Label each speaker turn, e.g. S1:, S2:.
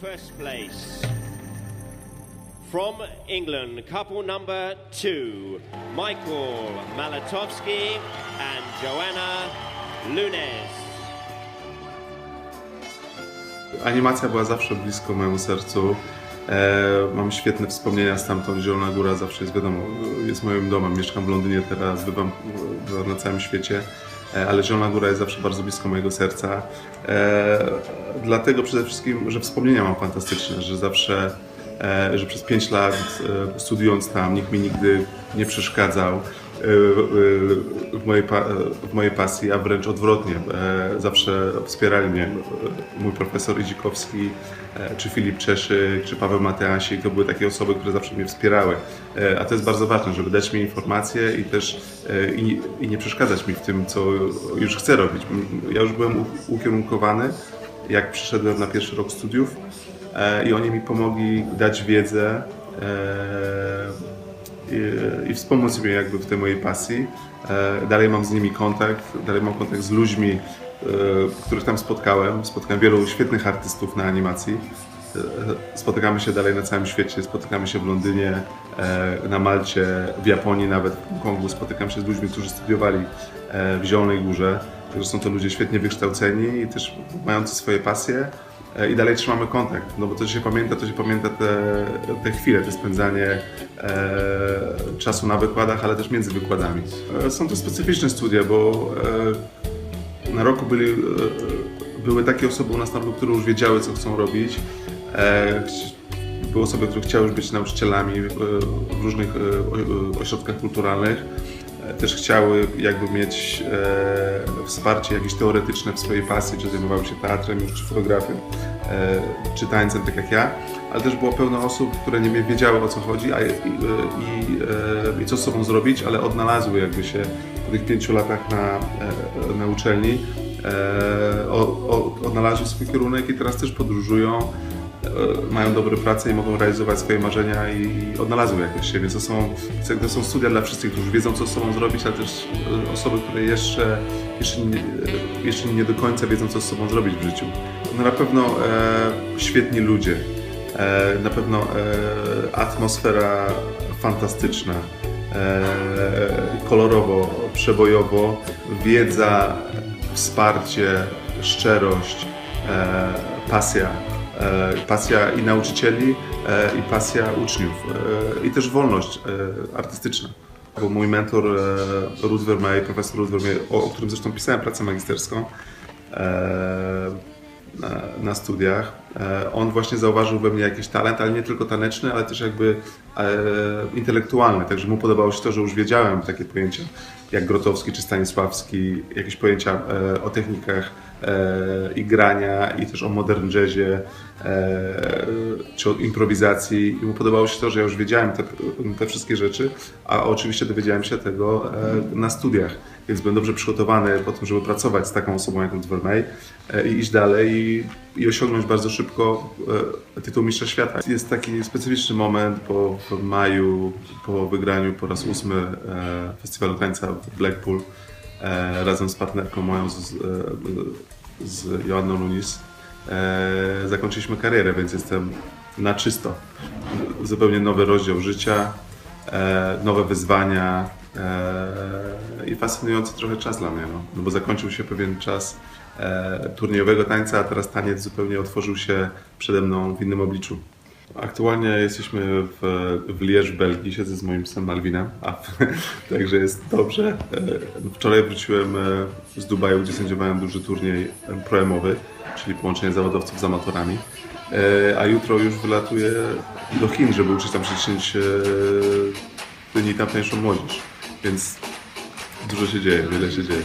S1: first place. From England, couple number two, Michael Malatowski and Joanna Lunes.
S2: Animacja była zawsze blisko mojemu sercu. E, mam świetne wspomnienia stamtąd. Zielona Góra zawsze jest wiadomo, jest moim domem. Mieszkam w Londynie teraz, bywam, bywam na całym świecie, e, ale Zielona Góra jest zawsze bardzo blisko mojego serca. E, dlatego przede wszystkim, że wspomnienia mam fantastyczne, że zawsze, e, że przez 5 lat e, studiując tam, nikt mi nigdy nie przeszkadzał e, w mojej, w mojej pasji, a wręcz odwrotnie. Zawsze wspierali mnie mój profesor Idzikowski, czy Filip Czeszyk, czy Paweł Mateasik. To były takie osoby, które zawsze mnie wspierały. A to jest bardzo ważne, żeby dać mi informacje i też i, i nie przeszkadzać mi w tym, co już chcę robić. Ja już byłem ukierunkowany, jak przyszedłem na pierwszy rok studiów e, i oni mi pomogli dać wiedzę e, i, wspomóc mnie jakby w tej mojej pasji. E, Dalej mam z nimi kontakt, dalej mam kontakt z ludźmi, których tam spotkałem. Spotkałem wielu świetnych artystów na animacji. Spotykamy się dalej na całym świecie, spotykamy się w Londynie, na Malcie, w Japonii nawet, w Hongkongu. Spotykam się z ludźmi, którzy studiowali w Zielonej Górze. Także są to ludzie świetnie wykształceni i też mający swoje pasje. E, i dalej trzymamy kontakt, no bo to się pamięta, to się pamięta te, te chwile, te spędzanie e, czasu na wykładach, ale też między wykładami. E, są to specyficzne studia, bo e, na roku byli, e, były takie osoby u nas na roku, które już wiedziały, co chcą robić. Były osoby, które chciały już być nauczycielami w różnych ośrodkach kulturalnych. E, Też chciały jakby mieć e, wsparcie jakieś teoretyczne w swojej pasji, czy zajmowały się teatrem czy fotografią, e, czy tańcem, tak jak ja. Ale też było pełno osób, które nie wiedziały o co chodzi a, i, i, e, i co z sobą zrobić, ale odnalazły jakby się po tych pięciu latach na, e, na uczelni. E, o, o, odnalazły swój kierunek i teraz też podróżują mają dobre pracę i mogą realizować swoje marzenia i odnalazły jakoś siebie. To są, to są studia dla wszystkich, którzy wiedzą, co z sobą zrobić, ale też e, osoby, które jeszcze, jeszcze, nie, e, jeszcze nie do końca wiedzą, co z sobą zrobić w życiu. No na pewno e, świetni ludzie, e, na pewno e, atmosfera fantastyczna, e, kolorowo, przebojowo, wiedza, wsparcie, szczerość, e, pasja. E, pasja i nauczycieli, e, i pasja uczniów, e, i też wolność artystyczna. Był mój mentor Ruth profesor Ruth o, którym zresztą pisałem pracę magisterską na, studiach. On właśnie zauważył we mnie jakiś talent, ale nie tylko taneczny, ale też jakby intelektualny. Także mu podobało się to, że już wiedziałem takie pojęcia jak Grotowski czy Stanisławski, jakieś pojęcia o technikach i grania, i też o modern jazzie, e, czy o improwizacji. I mu podobało się to, że ja już wiedziałem te, te wszystkie rzeczy, a oczywiście dowiedziałem się tego e, na studiach. Więc byłem dobrze przygotowany po tym, żeby pracować z taką osobą jak Vermey e, i iść dalej i, i osiągnąć bardzo szybko tytuł Mistrza Świata. Jest taki specyficzny moment po, po maju, po wygraniu po raz ósmy festiwalu tańca w Blackpool razem z partnerką moją, z, e, z Joanną Lunis. E, zakończyliśmy karierę, więc jestem na czysto. Zupełnie nowy rozdział życia, e, nowe wyzwania e, i fascynujący trochę czas dla mnie, no, no bo zakończył się pewien czas e, turniejowego tańca, a teraz taniec zupełnie otworzył się przede mną w innym obliczu. Aktualnie jesteśmy w, w w Belgii, siedzę z moim synem Malwinem, a, także jest dobrze. E, Wczoraj wróciłem e, z Dubaju, gdzie sędziowałem duży turniej proemowy, czyli połączenie zawodowców z amatorami. E, A jutro już wylatuję do Chin, żeby uczyć tam przyczynić e, tamtejszą młodzież. Więc dużo się dzieje, wiele się dzieje.